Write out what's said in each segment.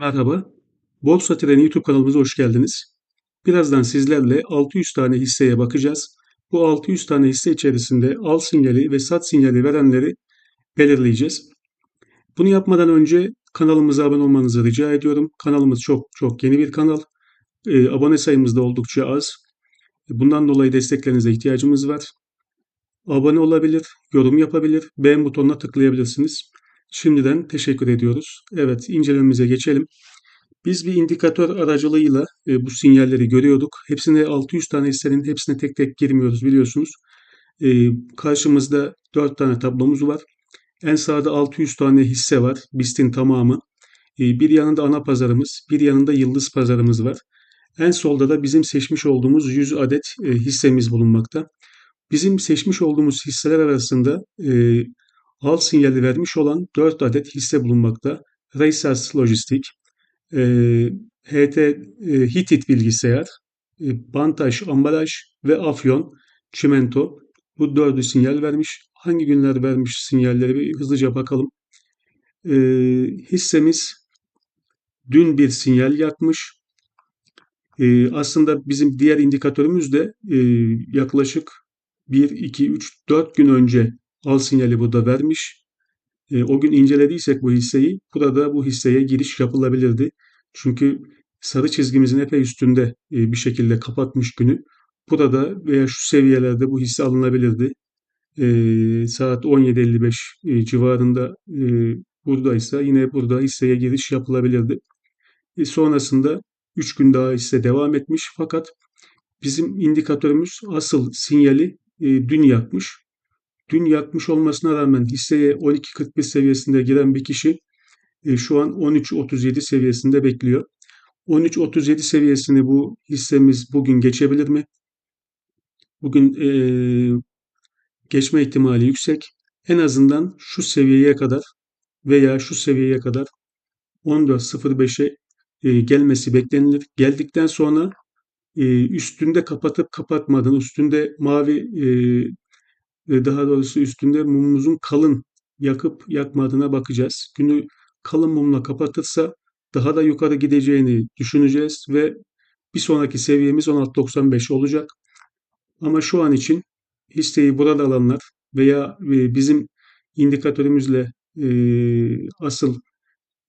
Merhaba. Borsa Treni YouTube kanalımıza hoş geldiniz. Birazdan sizlerle 600 tane hisseye bakacağız. Bu 600 tane hisse içerisinde al sinyali ve sat sinyali verenleri belirleyeceğiz. Bunu yapmadan önce kanalımıza abone olmanızı rica ediyorum. Kanalımız çok çok yeni bir kanal. Ee, abone sayımız da oldukça az. Bundan dolayı desteklerinize ihtiyacımız var. Abone olabilir, yorum yapabilir, beğen butonuna tıklayabilirsiniz. Şimdiden teşekkür ediyoruz. Evet, incelememize geçelim. Biz bir indikatör aracılığıyla e, bu sinyalleri görüyorduk. Hepsine 600 tane hissenin hepsine tek tek girmiyoruz biliyorsunuz. E, karşımızda 4 tane tablomuz var. En sağda 600 tane hisse var. BIST'in tamamı. E, bir yanında ana pazarımız, bir yanında yıldız pazarımız var. En solda da bizim seçmiş olduğumuz 100 adet e, hissemiz bulunmakta. Bizim seçmiş olduğumuz hisseler arasında e, al sinyali vermiş olan 4 adet hisse bulunmakta. Reysers Lojistik, e, HT e, Hitit Bilgisayar, e, Bantaş Ambalaj ve Afyon Çimento bu dördü sinyal vermiş. Hangi günler vermiş sinyalleri bir hızlıca bakalım. E, hissemiz dün bir sinyal yakmış. E, aslında bizim diğer indikatörümüz de e, yaklaşık 1, 2, 3, 4 gün önce al sinyali burada vermiş. E, o gün incelediysek bu hisseyi burada bu hisseye giriş yapılabilirdi. Çünkü sarı çizgimizin epey üstünde e, bir şekilde kapatmış günü. Burada veya şu seviyelerde bu hisse alınabilirdi. E, saat 17.55 e, civarında e, buradaysa yine burada hisseye giriş yapılabilirdi. E, sonrasında 3 gün daha hisse devam etmiş fakat bizim indikatörümüz asıl sinyali e, dün yakmış. Dün yakmış olmasına rağmen hisseye 12.41 seviyesinde giren bir kişi e, şu an 13.37 seviyesinde bekliyor. 13.37 seviyesini bu hissemiz bugün geçebilir mi? Bugün e, geçme ihtimali yüksek. En azından şu seviyeye kadar veya şu seviyeye kadar 14.05'e e, gelmesi beklenilir. Geldikten sonra e, üstünde kapatıp kapatmadığını, üstünde mavi e, daha doğrusu üstünde mumumuzun kalın yakıp yakmadığına bakacağız. Günü kalın mumla kapatırsa daha da yukarı gideceğini düşüneceğiz ve bir sonraki seviyemiz 16.95 olacak. Ama şu an için hisseyi burada alanlar veya e, bizim indikatörümüzle e, asıl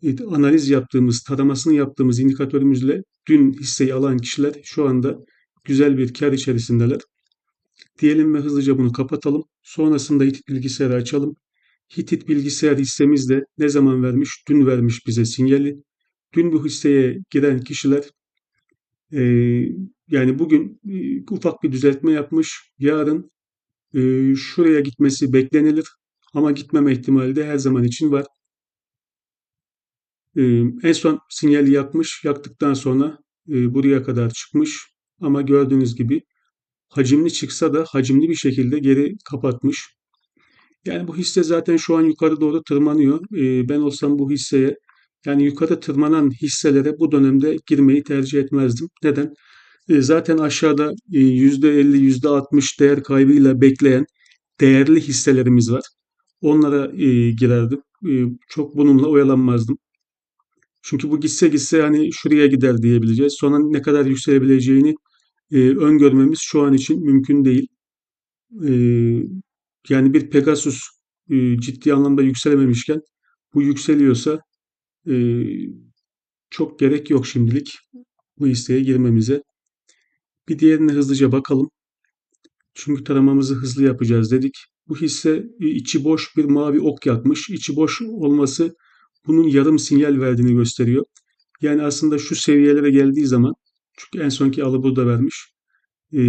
e, analiz yaptığımız, taramasını yaptığımız indikatörümüzle dün hisseyi alan kişiler şu anda güzel bir kar içerisindeler. Diyelim ve hızlıca bunu kapatalım. Sonrasında Hitit bilgisayarı açalım. Hitit bilgisayar hissemiz de ne zaman vermiş? Dün vermiş bize sinyali. Dün bu hisseye giren kişiler e, yani bugün e, ufak bir düzeltme yapmış. Yarın e, şuraya gitmesi beklenilir. Ama gitmeme ihtimali de her zaman için var. E, en son sinyali yakmış. Yaktıktan sonra e, buraya kadar çıkmış. Ama gördüğünüz gibi hacimli çıksa da hacimli bir şekilde geri kapatmış. Yani bu hisse zaten şu an yukarı doğru tırmanıyor. Ee, ben olsam bu hisseye yani yukarı tırmanan hisselere bu dönemde girmeyi tercih etmezdim. Neden? Ee, zaten aşağıda e, %50, %60 değer kaybıyla bekleyen değerli hisselerimiz var. Onlara e, girerdim. E, çok bununla oyalanmazdım. Çünkü bu gitse gitse hani şuraya gider diyebileceğiz. Sonra ne kadar yükselebileceğini e, öngörmemiz şu an için mümkün değil. E, yani bir Pegasus e, ciddi anlamda yükselememişken bu yükseliyorsa e, çok gerek yok şimdilik bu isteğe girmemize. Bir diğerine hızlıca bakalım. Çünkü taramamızı hızlı yapacağız dedik. Bu hisse e, içi boş bir mavi ok yakmış. İçi boş olması bunun yarım sinyal verdiğini gösteriyor. Yani aslında şu seviyelere geldiği zaman çünkü en sonki alı burada vermiş. E,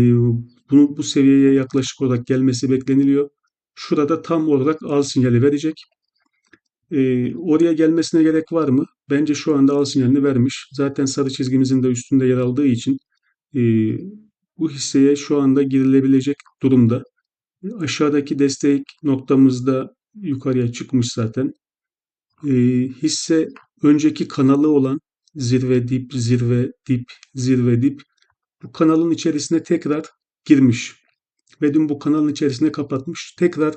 bunu bu seviyeye yaklaşık olarak gelmesi bekleniliyor. Şurada tam olarak al sinyali verecek. E, oraya gelmesine gerek var mı? Bence şu anda al sinyalini vermiş. Zaten sarı çizgimizin de üstünde yer aldığı için e, bu hisseye şu anda girilebilecek durumda. Aşağıdaki destek noktamızda yukarıya çıkmış zaten. E, hisse önceki kanalı olan zirve dip zirve dip zirve dip bu kanalın içerisine tekrar girmiş ve dün bu kanalın içerisinde kapatmış. Tekrar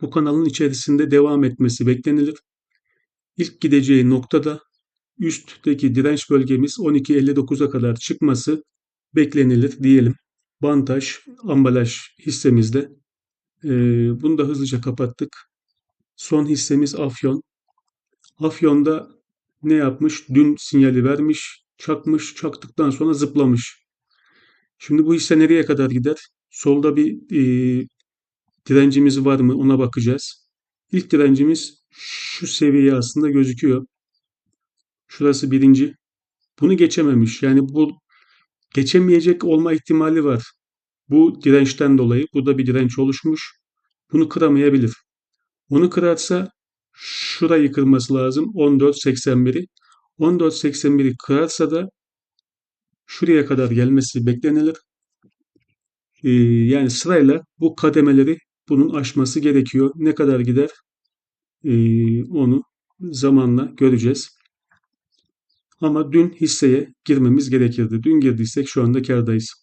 bu kanalın içerisinde devam etmesi beklenilir. İlk gideceği noktada üstteki direnç bölgemiz 12.59'a kadar çıkması beklenilir diyelim. Bantaj, ambalaj hissemizde. Ee, bunu da hızlıca kapattık. Son hissemiz Afyon. Afyon'da ne yapmış? Dün sinyali vermiş, çakmış, çaktıktan sonra zıplamış. Şimdi bu hisse nereye kadar gider? Solda bir e, direncimiz var mı? Ona bakacağız. İlk direncimiz şu seviye aslında gözüküyor. Şurası birinci. Bunu geçememiş. Yani bu geçemeyecek olma ihtimali var. Bu dirençten dolayı. Burada bir direnç oluşmuş. Bunu kıramayabilir. Onu kırarsa şurayı kırması lazım. 14.81'i. 14.81'i kırarsa da şuraya kadar gelmesi beklenilir. Ee, yani sırayla bu kademeleri bunun aşması gerekiyor. Ne kadar gider ee, onu zamanla göreceğiz. Ama dün hisseye girmemiz gerekirdi. Dün girdiysek şu anda kardayız.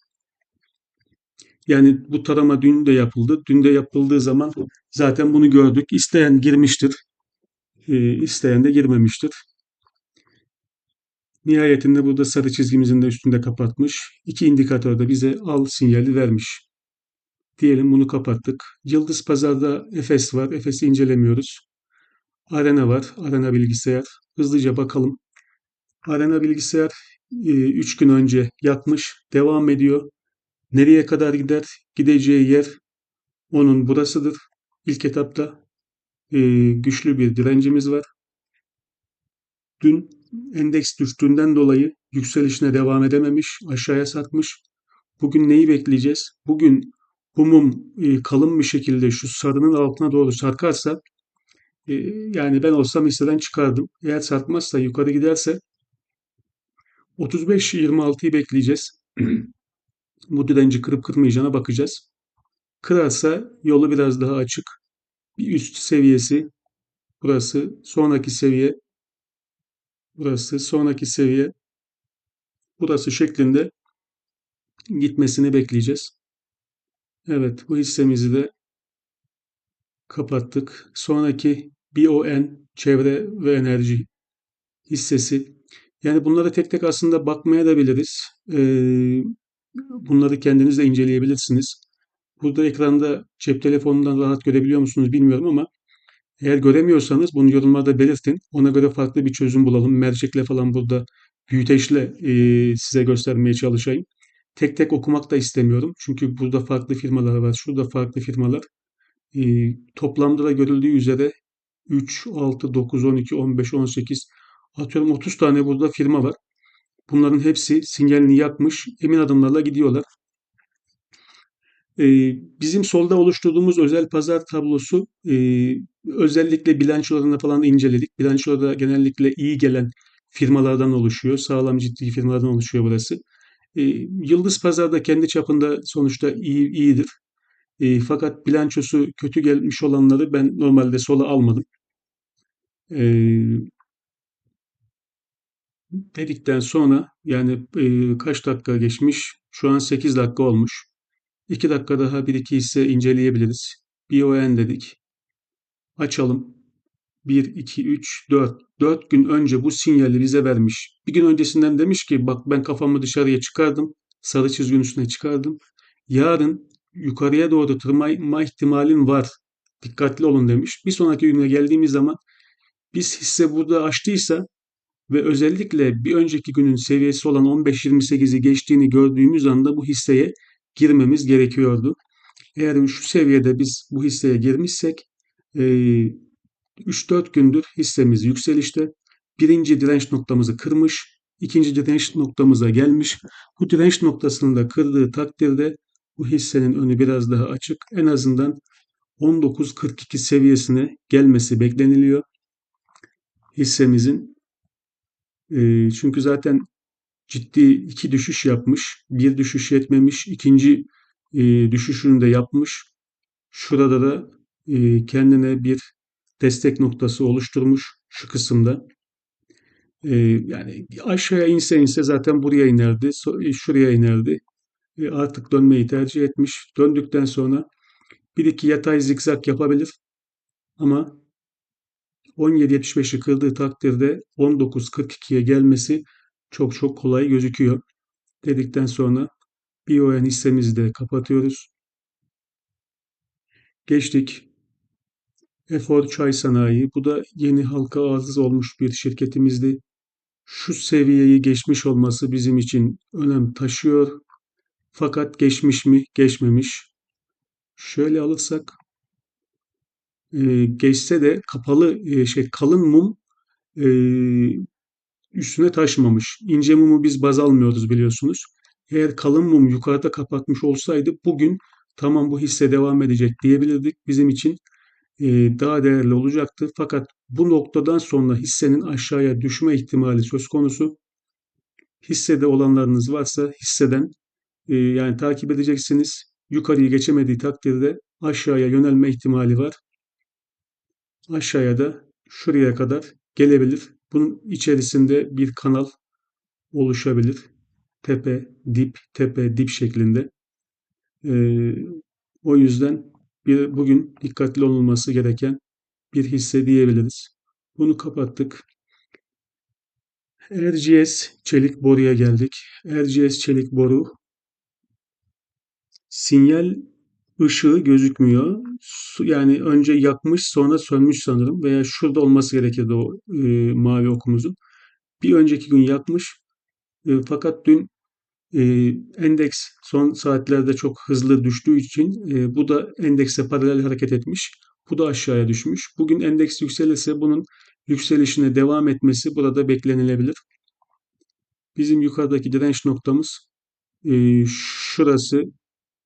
Yani bu tarama dün de yapıldı. Dün de yapıldığı zaman zaten bunu gördük. İsteyen girmiştir. E, isteyen de girmemiştir. Nihayetinde burada sarı çizgimizin de üstünde kapatmış. İki indikatör de bize al sinyali vermiş. Diyelim bunu kapattık. Yıldız Pazar'da Efes var. Efes'i incelemiyoruz. Arena var. Arena bilgisayar. Hızlıca bakalım. Arena bilgisayar 3 gün önce yatmış. Devam ediyor. Nereye kadar gider? Gideceği yer onun burasıdır. İlk etapta e, güçlü bir direncimiz var. Dün endeks düştüğünden dolayı yükselişine devam edememiş, aşağıya satmış. Bugün neyi bekleyeceğiz? Bugün bu mum e, kalın bir şekilde şu sarının altına doğru sarkarsa e, yani ben olsam hisseden çıkardım. Eğer sarkmazsa yukarı giderse 35-26'yı bekleyeceğiz. bu direnci kırıp kırmayacağına bakacağız. Kırarsa yolu biraz daha açık. Bir üst seviyesi burası, sonraki seviye burası, sonraki seviye burası şeklinde gitmesini bekleyeceğiz. Evet, bu hissemizi de kapattık. Sonraki BON çevre ve enerji hissesi. Yani bunları tek tek aslında bakmaya da biliriz. Ee, bunları kendiniz de inceleyebilirsiniz. Burada ekranda cep telefonundan rahat görebiliyor musunuz bilmiyorum ama eğer göremiyorsanız bunu yorumlarda belirtin. Ona göre farklı bir çözüm bulalım. Mercekle falan burada büyüteçle e, size göstermeye çalışayım. Tek tek okumak da istemiyorum. Çünkü burada farklı firmalar var. Şurada farklı firmalar. E, toplamda da görüldüğü üzere 3, 6, 9, 12, 15, 18 atıyorum 30 tane burada firma var. Bunların hepsi sinyalini yakmış. Emin adımlarla gidiyorlar. Ee, bizim solda oluşturduğumuz özel pazar tablosu e, özellikle bilançolarını falan inceledik. Bilançoda genellikle iyi gelen firmalardan oluşuyor. Sağlam ciddi firmalardan oluşuyor burası. E, Yıldız Pazar'da kendi çapında sonuçta iyi iyidir. E, fakat bilançosu kötü gelmiş olanları ben normalde sola almadım. Dedikten sonra yani kaç dakika geçmiş? Şu an 8 dakika olmuş. 2 dakika daha bir iki hisse inceleyebiliriz. BON dedik. Açalım. 1, 2, 3, 4. 4 gün önce bu sinyali bize vermiş. Bir gün öncesinden demiş ki bak ben kafamı dışarıya çıkardım. Sarı çizginin üstüne çıkardım. Yarın yukarıya doğru tırmanma ihtimalin var. Dikkatli olun demiş. Bir sonraki güne geldiğimiz zaman biz hisse burada açtıysa ve özellikle bir önceki günün seviyesi olan 15-28'i geçtiğini gördüğümüz anda bu hisseye girmemiz gerekiyordu. Eğer şu seviyede biz bu hisseye girmişsek 3-4 gündür hissemiz yükselişte. Birinci direnç noktamızı kırmış, ikinci direnç noktamıza gelmiş. Bu direnç noktasını da kırdığı takdirde bu hissenin önü biraz daha açık. En azından 19.42 seviyesine gelmesi bekleniliyor hissemizin. Çünkü zaten ciddi iki düşüş yapmış. Bir düşüş yetmemiş. ikinci e, düşüşünü de yapmış. Şurada da e, kendine bir destek noktası oluşturmuş şu kısımda. E, yani aşağıya inse inse zaten buraya inerdi. E, şuraya inerdi. E, artık dönmeyi tercih etmiş. Döndükten sonra bir iki yatay zikzak yapabilir. Ama 17.75'i kırdığı takdirde 19.42'ye gelmesi çok çok kolay gözüküyor. Dedikten sonra BON hissemizi de kapatıyoruz. Geçtik. Efor Çay Sanayi. Bu da yeni halka arz olmuş bir şirketimizdi. Şu seviyeyi geçmiş olması bizim için önem taşıyor. Fakat geçmiş mi? Geçmemiş. Şöyle alırsak geçse de kapalı şey kalın mum üstüne taşmamış. İnce mumu biz baz almıyoruz biliyorsunuz. Eğer kalın mum yukarıda kapatmış olsaydı bugün tamam bu hisse devam edecek diyebilirdik. Bizim için e, daha değerli olacaktı. Fakat bu noktadan sonra hissenin aşağıya düşme ihtimali söz konusu. Hissede olanlarınız varsa hisseden e, yani takip edeceksiniz. Yukarıyı geçemediği takdirde aşağıya yönelme ihtimali var. Aşağıya da şuraya kadar gelebilir. Bunun içerisinde bir kanal oluşabilir. Tepe, dip, tepe, dip şeklinde. Ee, o yüzden bir, bugün dikkatli olunması gereken bir hisse diyebiliriz. Bunu kapattık. RGS çelik boruya geldik. RGS çelik boru sinyal ışığı gözükmüyor. Yani önce yakmış sonra sönmüş sanırım veya şurada olması gerekirdi o e, mavi okumuzun. Bir önceki gün yakmış e, fakat dün e, endeks son saatlerde çok hızlı düştüğü için e, bu da endekse paralel hareket etmiş. Bu da aşağıya düşmüş. Bugün endeks yükselirse bunun yükselişine devam etmesi burada beklenilebilir. Bizim yukarıdaki direnç noktamız e, şurası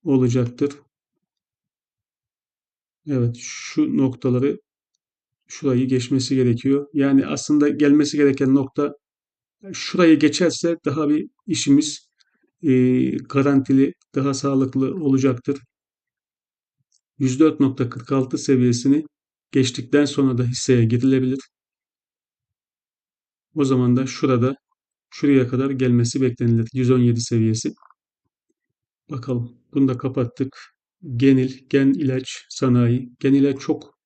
olacaktır. Evet şu noktaları şurayı geçmesi gerekiyor. Yani aslında gelmesi gereken nokta şurayı geçerse daha bir işimiz e, garantili, daha sağlıklı olacaktır. 104.46 seviyesini geçtikten sonra da hisseye girilebilir. O zaman da şurada şuraya kadar gelmesi beklenilir. 117 seviyesi. Bakalım. Bunu da kapattık. Genil, gen ilaç sanayi. Gen ilaç çok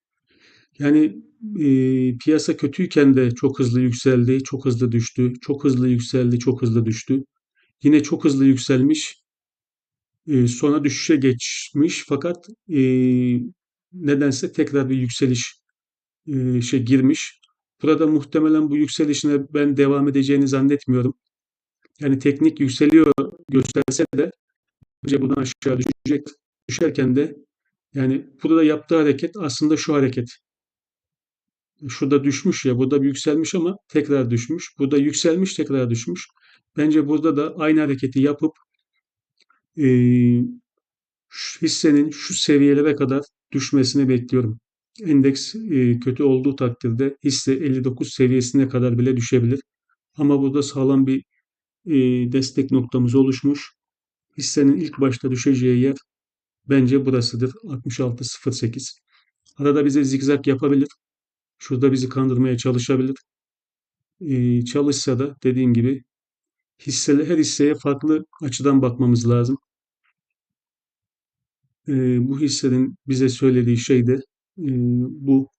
yani e, piyasa kötüyken de çok hızlı yükseldi, çok hızlı düştü, çok hızlı yükseldi, çok hızlı düştü. Yine çok hızlı yükselmiş, e, sonra düşüşe geçmiş fakat e, nedense tekrar bir yükseliş e, şey girmiş. Burada muhtemelen bu yükselişine ben devam edeceğini zannetmiyorum. Yani teknik yükseliyor gösterse de önce buradan aşağı düşecek. Düşerken de yani burada yaptığı hareket aslında şu hareket. Şurada düşmüş ya, burada yükselmiş ama tekrar düşmüş. Burada yükselmiş, tekrar düşmüş. Bence burada da aynı hareketi yapıp e, hissenin şu seviyelere kadar düşmesini bekliyorum. Endeks e, kötü olduğu takdirde hisse 59 seviyesine kadar bile düşebilir. Ama burada sağlam bir e, destek noktamız oluşmuş. Hissenin ilk başta düşeceği yer bence burasıdır. 66.08. Arada bize zigzag yapabilir. Şurada bizi kandırmaya çalışabilir. Ee, çalışsa da dediğim gibi hisseli, her hisseye farklı açıdan bakmamız lazım. Ee, bu hissenin bize söylediği şey de e, bu.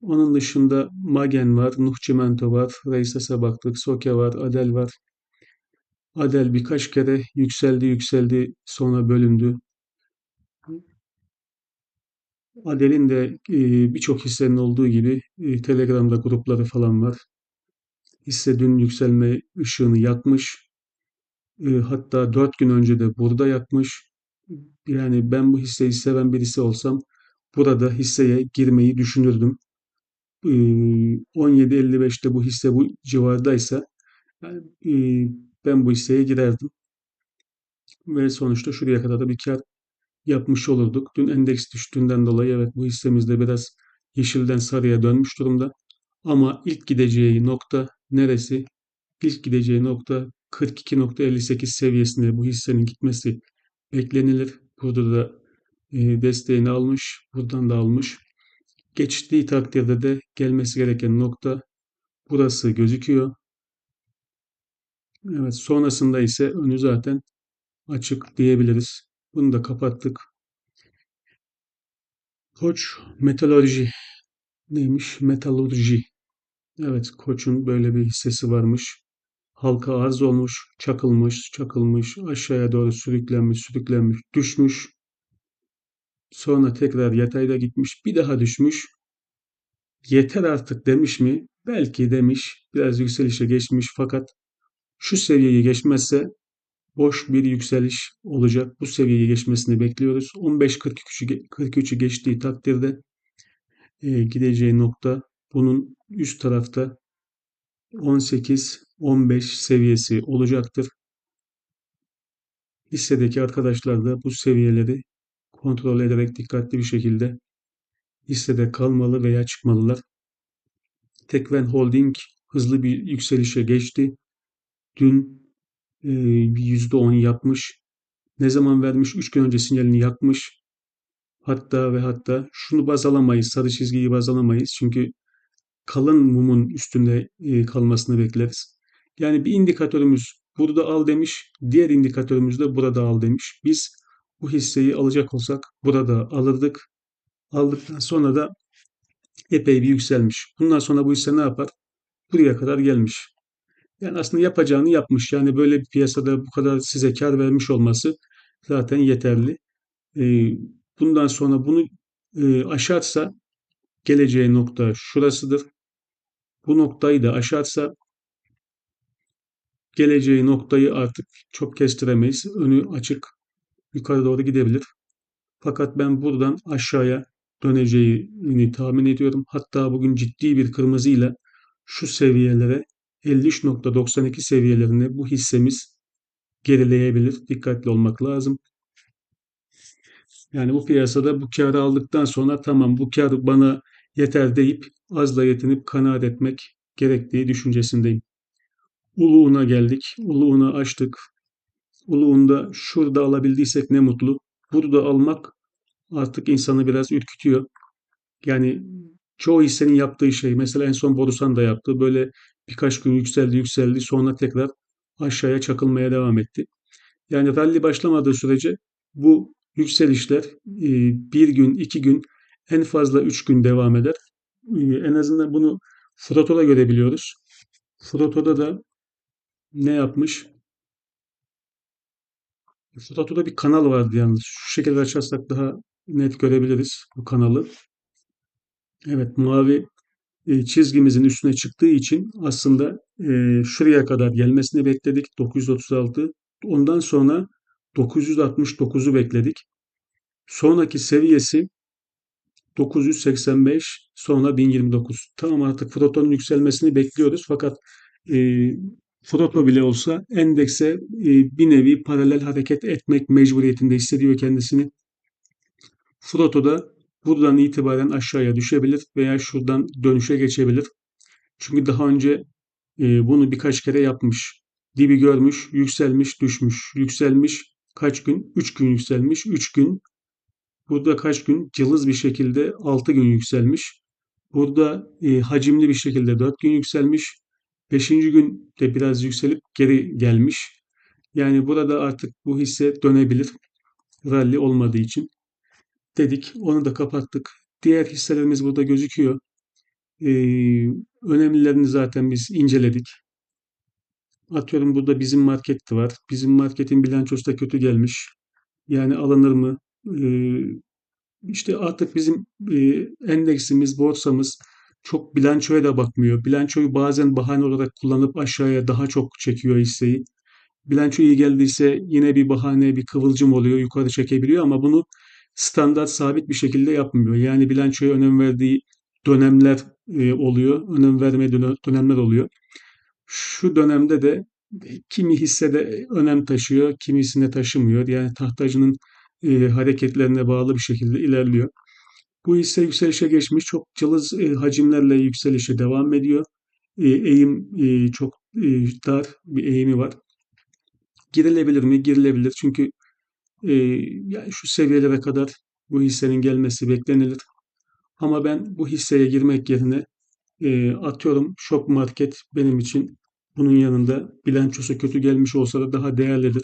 Onun dışında Magen var, Nuh Çimento var, Reises'e baktık, Soke var, Adel var. Adel birkaç kere yükseldi yükseldi sonra bölündü. Adel'in de e, birçok hissenin olduğu gibi e, Telegram'da grupları falan var. Hisse dün yükselme ışığını yakmış. E, hatta 4 gün önce de burada yakmış. Yani ben bu hisseyi seven birisi olsam burada hisseye girmeyi düşünürdüm. E, 17.55'te bu hisse bu civardaysa yani, e, ben bu hisseye girerdim. Ve sonuçta şuraya kadar da bir kar yapmış olurduk. Dün endeks düştüğünden dolayı evet bu hissemiz de biraz yeşilden sarıya dönmüş durumda. Ama ilk gideceği nokta neresi? İlk gideceği nokta 42.58 seviyesinde bu hissenin gitmesi beklenilir. Burada da e, desteğini almış, buradan da almış. Geçtiği takdirde de gelmesi gereken nokta burası gözüküyor. Evet sonrasında ise önü zaten açık diyebiliriz. Bunu da kapattık. Koç Metalurji neymiş? Metalurji. Evet, Koç'un böyle bir hissesi varmış. Halka arz olmuş, çakılmış, çakılmış, aşağıya doğru sürüklenmiş, sürüklenmiş, düşmüş. Sonra tekrar yatayda gitmiş, bir daha düşmüş. Yeter artık demiş mi? Belki demiş, biraz yükselişe geçmiş fakat şu seviyeyi geçmezse boş bir yükseliş olacak. Bu seviyeyi geçmesini bekliyoruz. 15.43'ü 43'ü geçtiği takdirde e, gideceği nokta bunun üst tarafta 18-15 seviyesi olacaktır. Hissedeki arkadaşlar da bu seviyeleri kontrol ederek dikkatli bir şekilde hissede kalmalı veya çıkmalılar. Tekven Holding hızlı bir yükselişe geçti. Dün e, bir %10 yapmış. Ne zaman vermiş? 3 gün önce sinyalini yakmış. Hatta ve hatta şunu baz alamayız, sarı çizgiyi baz alamayız. Çünkü kalın mumun üstünde e, kalmasını bekleriz. Yani bir indikatörümüz burada al demiş, diğer indikatörümüz de burada al demiş. Biz bu hisseyi alacak olsak burada alırdık. Aldıktan sonra da epey bir yükselmiş. Bundan sonra bu hisse ne yapar? Buraya kadar gelmiş. Yani aslında yapacağını yapmış. Yani böyle bir piyasada bu kadar size kar vermiş olması zaten yeterli. E, bundan sonra bunu e, aşarsa geleceği nokta şurasıdır. Bu noktayı da aşarsa geleceği noktayı artık çok kestiremeyiz. Önü açık yukarı doğru gidebilir. Fakat ben buradan aşağıya döneceğini tahmin ediyorum. Hatta bugün ciddi bir kırmızı ile şu seviyelere 53.92 seviyelerine bu hissemiz gerileyebilir. Dikkatli olmak lazım. Yani bu piyasada bu karı aldıktan sonra tamam bu kar bana yeter deyip azla yetinip kanaat etmek gerektiği düşüncesindeyim. Uluğuna geldik. Uluğuna açtık. Uluğunda şurada alabildiysek ne mutlu. Burada almak artık insanı biraz ürkütüyor. Yani çoğu hissenin yaptığı şey mesela en son Borusan da yaptı. Böyle birkaç gün yükseldi yükseldi sonra tekrar aşağıya çakılmaya devam etti. Yani rally başlamadığı sürece bu yükselişler e, bir gün, iki gün, en fazla üç gün devam eder. E, en azından bunu Froto'da görebiliyoruz. Froto'da da ne yapmış? Froto'da bir kanal vardı yalnız. Şu şekilde açarsak daha net görebiliriz bu kanalı. Evet mavi çizgimizin üstüne çıktığı için aslında şuraya kadar gelmesini bekledik. 936. Ondan sonra 969'u bekledik. Sonraki seviyesi 985 sonra 1029. Tamam artık Froton'un yükselmesini bekliyoruz fakat e, Froto bile olsa endekse e, bir nevi paralel hareket etmek mecburiyetinde hissediyor kendisini. Froto da buradan itibaren aşağıya düşebilir veya şuradan dönüşe geçebilir. Çünkü daha önce e, bunu birkaç kere yapmış. Dibi görmüş, yükselmiş, düşmüş, yükselmiş, kaç gün? 3 gün yükselmiş, 3 gün Burada kaç gün? Cılız bir şekilde 6 gün yükselmiş. Burada e, hacimli bir şekilde 4 gün yükselmiş. 5. gün de biraz yükselip geri gelmiş. Yani burada artık bu hisse dönebilir. Rally olmadığı için. Dedik onu da kapattık. Diğer hisselerimiz burada gözüküyor. Ee, önemlilerini zaten biz inceledik. Atıyorum burada bizim market var. Bizim marketin bilançosu da kötü gelmiş. Yani alınır mı? Ee, işte artık bizim e, endeksimiz, borsamız çok bilançoya da bakmıyor. Bilançoyu bazen bahane olarak kullanıp aşağıya daha çok çekiyor hisseyi. Bilanço iyi geldiyse yine bir bahane, bir kıvılcım oluyor, yukarı çekebiliyor ama bunu standart sabit bir şekilde yapmıyor. Yani bilançoya önem verdiği dönemler e, oluyor, önem vermediği dönemler oluyor. Şu dönemde de kimi hissede önem taşıyor, kimisine taşımıyor. Yani tahtacının e, hareketlerine bağlı bir şekilde ilerliyor. Bu hisse yükselişe geçmiş. Çok cılız e, hacimlerle yükselişe devam ediyor. E, eğim e, çok e, dar bir eğimi var. Girilebilir mi? Girilebilir. Çünkü e, yani şu seviyelere kadar bu hissenin gelmesi beklenilir. Ama ben bu hisseye girmek yerine e, atıyorum şok market benim için bunun yanında bilançosu kötü gelmiş olsa da daha değerlidir.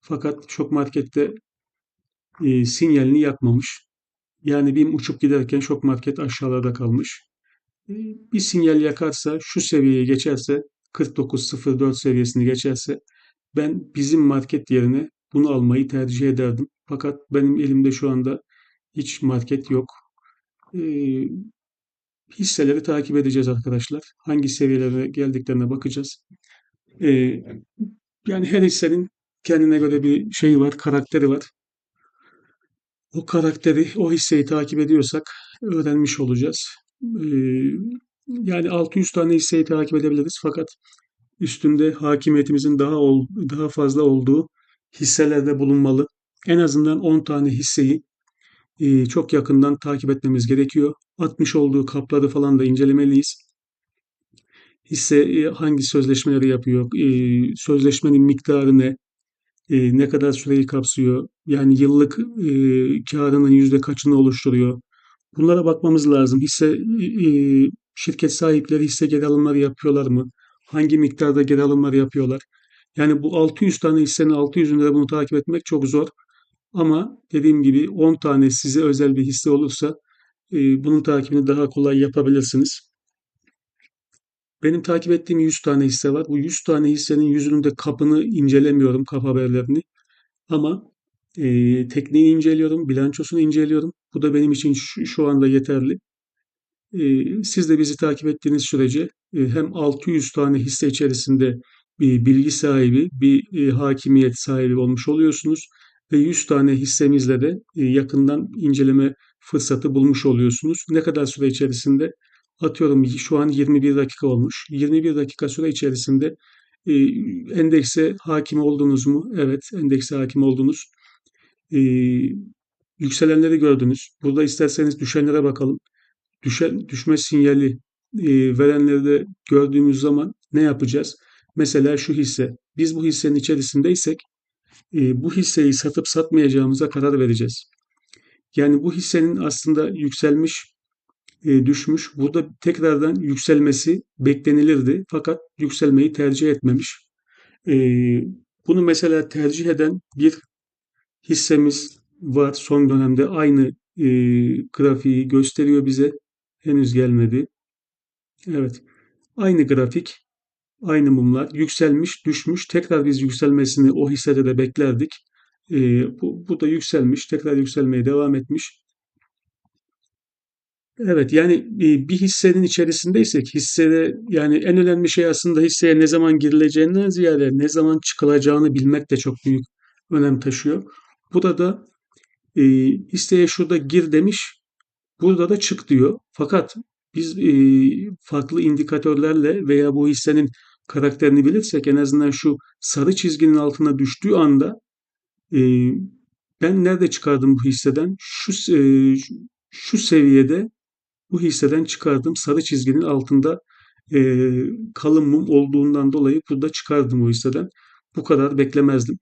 Fakat şok markette e, sinyalini yakmamış. Yani BİM uçup giderken şok market aşağılarda kalmış. E, Bir sinyal yakarsa, şu seviyeyi geçerse, 49.04 seviyesini geçerse ben bizim market yerine bunu almayı tercih ederdim. Fakat benim elimde şu anda hiç market yok. E, hisseleri takip edeceğiz arkadaşlar. Hangi seviyelere geldiklerine bakacağız. E, yani her hissenin kendine göre bir şeyi var, karakteri var. O karakteri, o hisseyi takip ediyorsak öğrenmiş olacağız. Ee, yani 600 tane hisseyi takip edebiliriz fakat üstünde hakimiyetimizin daha ol, daha fazla olduğu hisselerde bulunmalı. En azından 10 tane hisseyi e, çok yakından takip etmemiz gerekiyor. Atmış olduğu kapları falan da incelemeliyiz. Hisse e, hangi sözleşmeleri yapıyor, e, sözleşmenin miktarı ne, e, ne kadar süreyi kapsıyor, yani yıllık e, karının yüzde kaçını oluşturuyor. Bunlara bakmamız lazım. Hisse e, şirket sahipleri hisse geri alımları yapıyorlar mı? Hangi miktarda geri alımları yapıyorlar? Yani bu 600 tane hissenin 600'ünde de bunu takip etmek çok zor. Ama dediğim gibi 10 tane size özel bir hisse olursa e, bunun takibini daha kolay yapabilirsiniz. Benim takip ettiğim 100 tane hisse var. Bu 100 tane hissenin yüzünün de kapını incelemiyorum, kap haberlerini. Ama e, tekniğini inceliyorum, bilançosunu inceliyorum. Bu da benim için şu, şu anda yeterli. E, siz de bizi takip ettiğiniz sürece e, hem 600 tane hisse içerisinde bir bilgi sahibi, bir e, hakimiyet sahibi olmuş oluyorsunuz ve 100 tane hissemizle de e, yakından inceleme fırsatı bulmuş oluyorsunuz. Ne kadar süre içerisinde? Atıyorum şu an 21 dakika olmuş. 21 dakika süre içerisinde e, endekse hakim oldunuz mu? Evet, endekse hakim oldunuz. Yükselenleri gördünüz. Burada isterseniz düşenlere bakalım. Düşen, düşme sinyali verenleri de gördüğümüz zaman ne yapacağız? Mesela şu hisse. Biz bu hissenin içerisindeysek e, bu hisseyi satıp satmayacağımıza karar vereceğiz. Yani bu hissenin aslında yükselmiş, e, düşmüş. Burada tekrardan yükselmesi beklenilirdi. Fakat yükselmeyi tercih etmemiş. E, bunu mesela tercih eden bir hissemiz var. Son dönemde aynı grafiği gösteriyor bize. Henüz gelmedi. Evet. Aynı grafik. Aynı mumlar. Yükselmiş, düşmüş. Tekrar biz yükselmesini o hissede de beklerdik. E, bu, bu da yükselmiş. Tekrar yükselmeye devam etmiş. Evet yani e, bir hissenin içerisindeysek hissede yani en önemli şey aslında hisseye ne zaman girileceğinden ziyade ne zaman çıkılacağını bilmek de çok büyük önem taşıyor. Burada da e, hisseye şurada gir demiş, burada da çık diyor. Fakat biz e, farklı indikatörlerle veya bu hissenin karakterini bilirsek en azından şu sarı çizginin altına düştüğü anda e, ben nerede çıkardım bu hisseden? Şu e, şu seviyede bu hisseden çıkardım. Sarı çizginin altında e, kalın mum olduğundan dolayı burada çıkardım o hisseden. Bu kadar beklemezdim.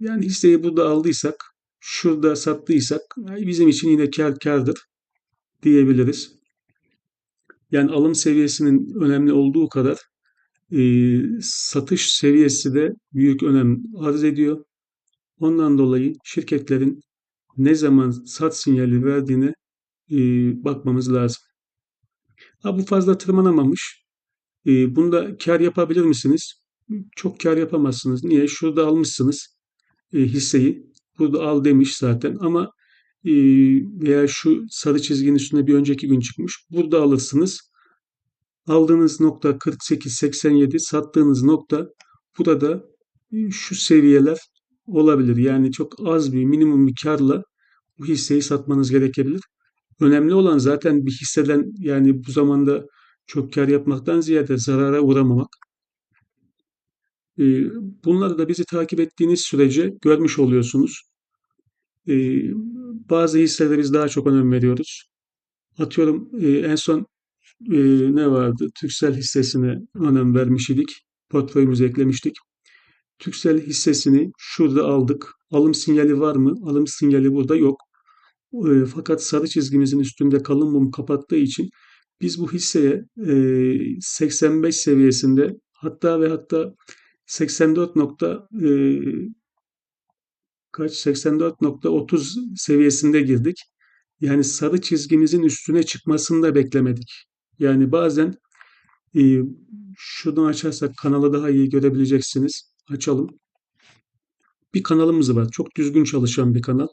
Yani hisseyi burada aldıysak, şurada sattıysak bizim için yine kar kardır diyebiliriz. Yani alım seviyesinin önemli olduğu kadar e, satış seviyesi de büyük önem arz ediyor. Ondan dolayı şirketlerin ne zaman sat sinyali verdiğine e, bakmamız lazım. Ha bu fazla tırmanamamış. E, bunda kar yapabilir misiniz? Çok kar yapamazsınız. Niye? Şurada almışsınız e, hisseyi. Burada al demiş zaten ama e, veya şu sarı çizginin üstünde bir önceki gün çıkmış. Burada alırsınız. Aldığınız nokta 48-87, sattığınız nokta burada e, şu seviyeler olabilir. Yani çok az bir minimum bir karla bu hisseyi satmanız gerekebilir. Önemli olan zaten bir hisseden yani bu zamanda çok kar yapmaktan ziyade zarara uğramamak. Ee, bunları da bizi takip ettiğiniz sürece görmüş oluyorsunuz. Ee, bazı hisselere biz daha çok önem veriyoruz. Atıyorum e, en son e, ne vardı? Türksel hissesine önem vermiş idik. Portföyümüze eklemiştik. Türksel hissesini şurada aldık. Alım sinyali var mı? Alım sinyali burada yok. E, fakat sarı çizgimizin üstünde kalın mum kapattığı için biz bu hisseye e, 85 seviyesinde hatta ve hatta 84 nokta e, kaç 84.30 seviyesinde girdik. Yani sarı çizgimizin üstüne çıkmasını da beklemedik. Yani bazen e, şuradan açarsak kanalı daha iyi görebileceksiniz. Açalım. Bir kanalımız var. Çok düzgün çalışan bir kanal.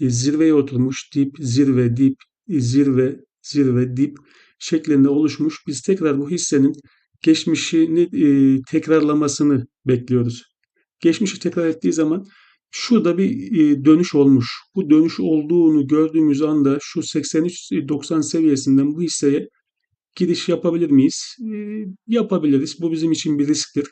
E, zirveye oturmuş. Dip, zirve, dip, e, zirve, zirve, dip şeklinde oluşmuş. Biz tekrar bu hissenin geçmişini e, tekrarlamasını bekliyoruz. Geçmişi tekrar ettiği zaman şurada bir e, dönüş olmuş. Bu dönüş olduğunu gördüğümüz anda şu 83-90 seviyesinden bu hisseye giriş yapabilir miyiz? E, yapabiliriz. Bu bizim için bir risktir.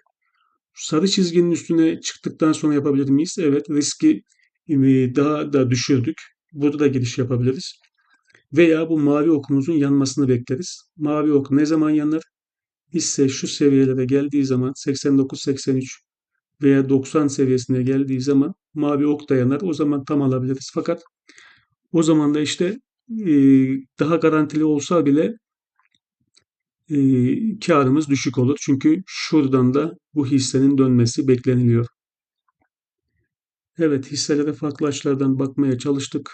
Sarı çizginin üstüne çıktıktan sonra yapabilir miyiz? Evet, riski e, daha da düşürdük. Burada da giriş yapabiliriz. Veya bu mavi okumuzun yanmasını bekleriz. Mavi ok ne zaman yanar? Hisse şu seviyelere geldiği zaman 89-83 veya 90 seviyesine geldiği zaman mavi ok da yanar. O zaman tam alabiliriz. Fakat o zaman da işte e, daha garantili olsa bile e, karımız düşük olur. Çünkü şuradan da bu hissenin dönmesi bekleniliyor. Evet hisselere farklı açılardan bakmaya çalıştık.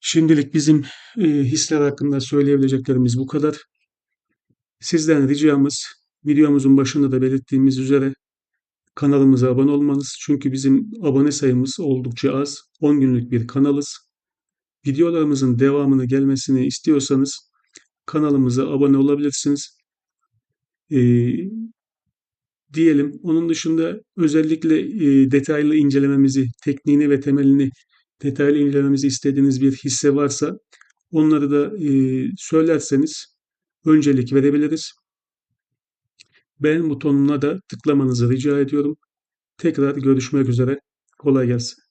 Şimdilik bizim e, hisler hakkında söyleyebileceklerimiz bu kadar. Sizden ricamız videomuzun başında da belirttiğimiz üzere kanalımıza abone olmanız. Çünkü bizim abone sayımız oldukça az. 10 günlük bir kanalız. Videolarımızın devamını gelmesini istiyorsanız kanalımıza abone olabilirsiniz. Ee, diyelim. Onun dışında özellikle e, detaylı incelememizi, tekniğini ve temelini detaylı incelememizi istediğiniz bir hisse varsa onları da e, söylerseniz öncelik verebiliriz. Beğen butonuna da tıklamanızı rica ediyorum. Tekrar görüşmek üzere. Kolay gelsin.